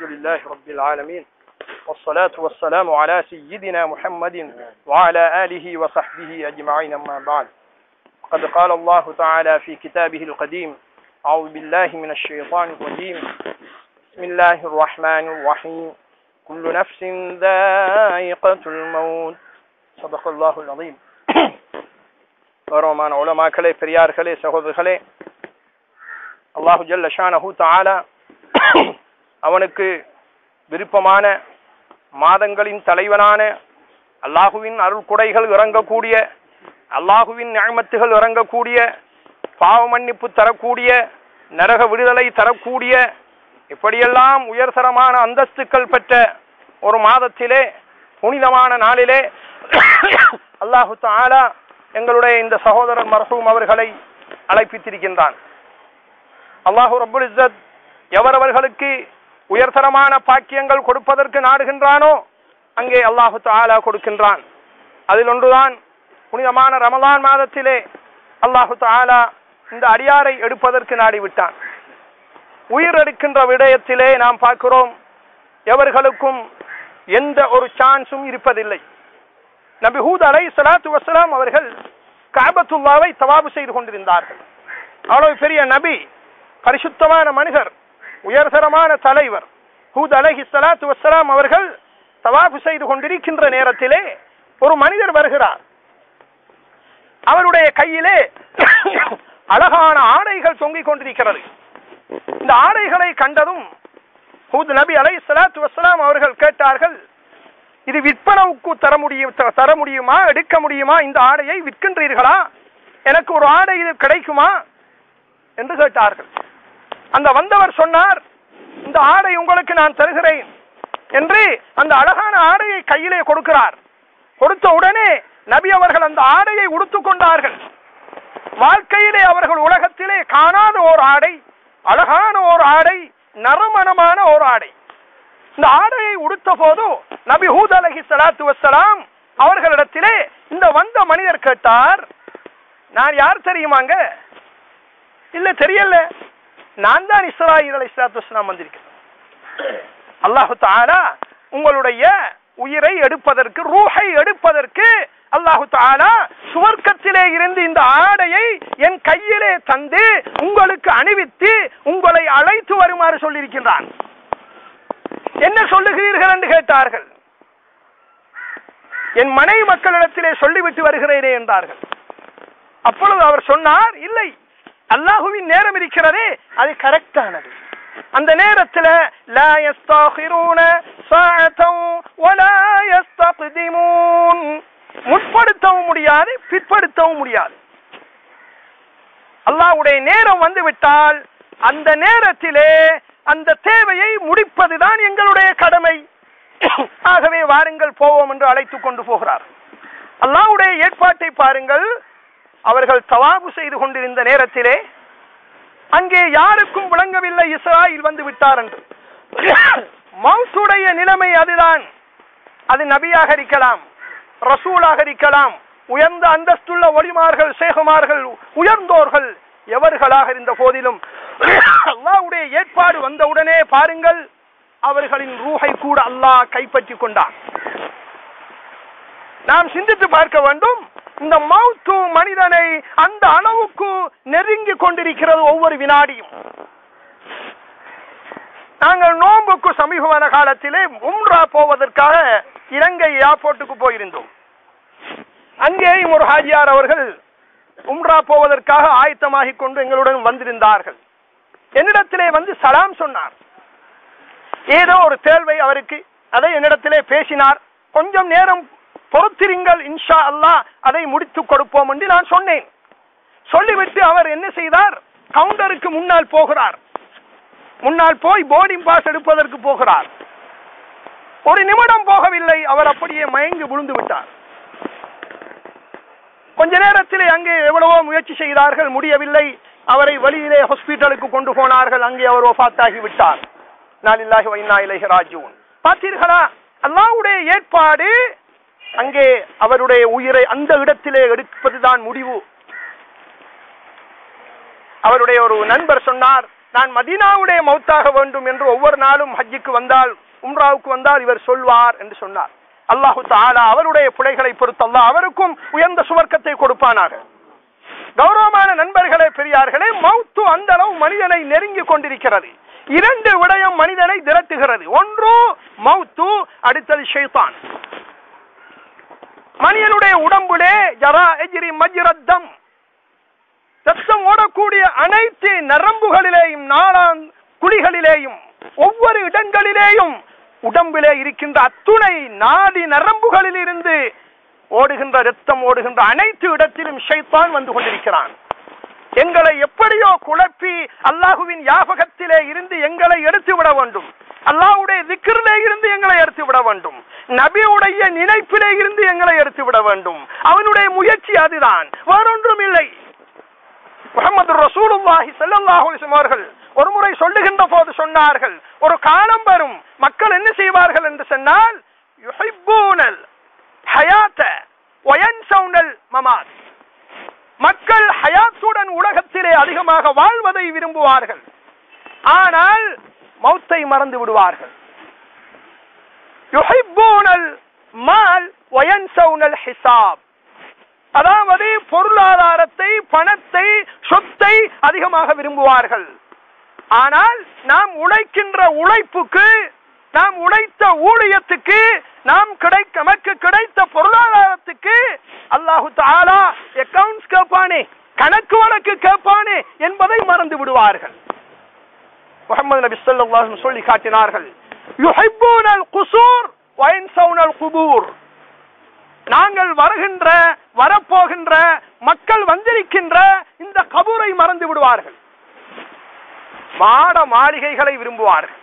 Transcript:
الحمد لله رب العالمين والصلاة والسلام على سيدنا محمد وعلى آله وصحبه أجمعين أما بعد قد قال الله تعالى في كتابه القديم أعوذ بالله من الشيطان الرجيم بسم الله الرحمن الرحيم كل نفس ذائقة الموت صدق الله العظيم கௌரவமான உலமாக்களே பெரியார்களே சகோதரர்களே அல்லாஹு ஜல்ல ஷானஹு தஆலா அவனுக்கு விருப்பமான மாதங்களின் தலைவனான அல்லாஹுவின் அருள் குடைகள் இறங்கக்கூடிய அல்லாஹுவின் நியமத்துகள் இறங்கக்கூடிய பாவ மன்னிப்பு தரக்கூடிய நரக விடுதலை தரக்கூடிய இப்படியெல்லாம் உயர்தரமான அந்தஸ்துக்கள் பெற்ற ஒரு மாதத்திலே புனிதமான நாளிலே அல்லாஹு தாலா எங்களுடைய இந்த சகோதரர் மர்ஹூம் அவர்களை அழைப்பித்திருக்கின்றான். அல்லாஹு ரபுல் இசத் எவரவர்களுக்கு உயர்தரமான பாக்கியங்கள் கொடுப்பதற்கு நாடுகின்றானோ அங்கே அல்லாஹு தாலா கொடுக்கின்றான். அதில் ஒன்றுதான் புனிதமான ரமலான் மாதத்திலே அல்லாஹு தாலா இந்த அடியாரை எடுப்பதற்கு நாடிவிட்டான். உயிர் எடுக்கின்ற விடயத்திலே நாம் பார்க்கிறோம் எவர்களுக்கும் எந்த ஒரு சான்ஸும் இருப்பதில்லை. நபி ஹூத் அலை சலாத்து வசலாம் அவர்கள் காபத்துல்லாவை தவாபு செய்து கொண்டிருந்தார்கள். அவ்வளவு பெரிய நபி பரிசுத்தமான மனிதர் உயர்தரமான தலைவர். ஹூத் அலஹி சலாத்து வசலாம் அவர்கள் தவாபு செய்து கொண்டிருக்கின்ற நேரத்திலே ஒரு மனிதர் வருகிறார். அவருடைய கையிலே அழகான ஆடைகள் தொங்கிக் கொண்டிருக்கிறது. இந்த ஆடைகளை கண்டதும் ஹூத் நபி அலை சலாத்து வசலாம் அவர்கள் கேட்டார்கள் இது விற்பனவுக்கு தர முடியும் தர முடியுமா எடுக்க முடியுமா இந்த ஆடையை விற்கின்றீர்களா? எனக்கு ஒரு ஆடை இது கிடைக்குமா? என்று கேட்டார்கள். அந்த வந்தவர் சொன்னார் இந்த ஆடை உங்களுக்கு நான் தருகிறேன் என்று அந்த அழகான ஆடையை கையிலே கொடுக்கிறார். கொடுத்த உடனே நபி அவர்கள் அந்த ஆடையை உடுத்துக் கொண்டார்கள். வாழ்க்கையிலே அவர்கள் உலகத்திலே காணாத ஓர் ஆடை அழகான ஓர் ஆடை நறுமணமான ஓர் ஆடை. இந்த ஆடையை உடுத்த போது நபி ஹூத் அலஹி சலாத்து வசலாம் அவர்களிடத்திலே இந்த வந்த மனிதர் கேட்டார் நான் யார் தெரியுமாங்க? இல்ல தெரியல. நான் தான் இஸ்ராயில் அலை சலாத்து வந்திருக்கிறேன் அல்லாஹு தாலா உங்களுடைய உயிரை எடுப்பதற்கு ரூஹை எடுப்பதற்கு அல்லாஹு தாலா சுவர்க்கத்திலே இருந்து இந்த ஆடையை என் கையிலே தந்து உங்களுக்கு அணிவித்து உங்களை அழைத்து வருமாறு சொல்லியிருக்கின்றான். என்ன சொல்லுகிறீர்கள் என்று கேட்டார்கள். என் மனைவி மக்களிடத்திலே சொல்லிவிட்டு வருகிறேனே என்றார்கள். அப்பொழுது அவர் சொன்னார் இல்லை அல்லாஹுவின் நேரம் இருக்கிறதே அது கரெக்டானது. அந்த நேரத்தில் முற்படுத்தவும் முடியாது பிற்படுத்தவும் முடியாது. அல்லாஹ்வுடைய நேரம் வந்து விட்டால் அந்த நேரத்திலே அந்த தேவையை முடிப்பதுதான் எங்களுடைய கடமை. ஆகவே வாருங்கள் போவோம் என்று அழைத்துக் கொண்டு போகிறார். அல்லாவுடைய ஏற்பாட்டை பாருங்கள். அவர்கள் தவாபு செய்து கொண்டிருந்த நேரத்திலே அங்கே யாருக்கும் விளங்கவில்லை இஸ்ராயில் வந்து விட்டார் என்று. மவுசுடைய நிலைமை அதுதான். அது நபியாக இருக்கலாம் ரசூலாக இருக்கலாம் உயர்ந்த அந்தஸ்துள்ள ஒளிமார்கள் சேகுமார்கள் உயர்ந்தோர்கள் எவர்களாக இருந்த போதிலும் அல்லாவுடைய ஏற்பாடு வந்தவுடனே பாருங்கள் அவர்களின் ரூஹை கூட அல்லாஹ் கைப்பற்றி கொண்டான். நாம் சிந்தித்து பார்க்க வேண்டும். இந்த மவுத்து மனிதனை அந்த அளவுக்கு நெருங்கி கொண்டிருக்கிறது ஒவ்வொரு வினாடியும். நாங்கள் நோம்புக்கு சமீபமான காலத்திலே உம்ரா போவதற்காக இலங்கை ஏர்போர்ட்டுக்கு போயிருந்தோம். அங்கேயும் ஒரு ஹாஜியார் அவர்கள் உம்ரா போவதற்காக ஆயத்தமாகிக் கொண்டு எங்களுடன் வந்திருந்தார்கள். என்னிடத்திலே வந்து சலாம் சொன்னார். ஏதோ ஒரு தேர்வை அவருக்கு அதை என்னிடத்திலே பேசினார். கொஞ்சம் நேரம் பொறுத்திருங்கள் இன்ஷா அல்லா அதை முடித்துக் கொடுப்போம் என்று நான் சொன்னேன். சொல்லிவிட்டு அவர் என்ன செய்தார்? கவுண்டருக்கு முன்னால் போகிறார். முன்னால் போய் போர்டிங் பாஸ் எடுப்பதற்கு போகிறார். ஒரு நிமிடம் போகவில்லை. அவர் அப்படியே மயங்கி விழுந்து விட்டார். கொஞ்ச நேரத்திலே அங்கே எவ்வளவோ முயற்சி செய்தார்கள் முடியவில்லை. அவரை வழியிலே ஹாஸ்பிட்டலுக்கு கொண்டு போனார்கள். அங்கே அவர் ஒஃபாத்தாகி விட்டார். நாளில்லாஹி வைனா இலைஹி பார்த்தீர்களா? அல்லாவுடைய ஏற்பாடு அங்கே அவருடைய உயிரை அந்த இடத்திலே எடுப்பதுதான் முடிவு. அவருடைய ஒரு நண்பர் சொன்னார் நான் மதீனாவுடைய மௌத்தாக வேண்டும் என்று ஒவ்வொரு நாளும் ஹஜ்ஜிக்கு வந்தால் உம்ராவுக்கு வந்தால் இவர் சொல்வார் என்று சொன்னார். அல்லாஹு தாலா அவருடைய பிழைகளை பொறுத்து அவருக்கும் உயர்ந்த சுவர்க்கத்தை கொடுப்பானாக. கௌரவமான நண்பர்களே பெரியார்களே மௌத்து அந்த அளவு மனிதனை நெருங்கி கொண்டிருக்கிறது. இரண்டு விடயம் மனிதனை திரட்டுகிறது. ஒன்று மௌத்து அடுத்தது ஷைத்தான். மனிதனுடைய உடம்புலே ஜரா எஜிரி மஜிரத்தம். ரத்தம் ஓடக்கூடிய அனைத்து நரம்புகளிலேயும் நாளாம் குழிகளிலேயும் ஒவ்வொரு இடங்களிலேயும் உடம்பிலே இருக்கின்ற அத்துணை நாடி நரம்புகளில் இருந்து ஓடுகின்ற ரத்தம் ஓடுகின்ற அனைத்து இடத்திலும் ஷைத்தான் வந்து கொண்டிருக்கிறான். எங்களை எப்படியோ குழப்பி அல்லாஹுவின் யாபகத்திலே இருந்து எங்களை எடுத்து விட வேண்டும். அல்லாவுடைய திக்கிரிலே இருந்து எங்களை எடுத்து விட வேண்டும். நபியுடைய நினைப்பிலே இருந்து எங்களை எடுத்து விட வேண்டும். அவனுடைய முயற்சி அதுதான். வேறொன்றும் இல்லை. முகமது ரசூலுல்லாஹி ஸல்லல்லாஹு அலைஹி அவர்கள் ஒரு முறை சொல்லுகின்ற போது சொன்னார்கள் ஒரு காலம் வரும் மக்கள் என்ன செய்வார்கள் என்று சொன்னால் யுஹிப்பூனல் ஹயாத்த வயன்சவுனல் மமாத். மக்கள் ஹயாத்துடன் உலகத்திலே அதிகமாக வாழ்வதை விரும்புவார்கள். ஆனால் மௌத்தை மறந்து விடுவார்கள். யுஹிப்பூனல் மால் வயன்சவுனல் ஹிசாப். அதாவது பொருளாதாரத்தை பணத்தை சொத்தை அதிகமாக விரும்புவார்கள். ஆனால் நாம் உழைக்கின்ற உழைப்புக்கு நாம் உழைத்த ஊழியத்துக்கு நாம் கிடைக்க நமக்கு கிடைத்த பொருளாதாரத்துக்கு அல்லாஹு தாலா அக்கவுண்ட்ஸ் கேட்பானே கணக்கு வழக்கு கேட்பானே என்பதை மறந்து விடுவார்கள். முகமது நபி ஸல்லல்லாஹு சொல்லி காட்டினார்கள். குசூர் குபூர் நாங்கள் வருகின்ற வரப்போகின்ற மக்கள் வந்திருக்கின்ற இந்த கபூரை மறந்து விடுவார்கள். மாட மாளிகைகளை விரும்புவார்கள்.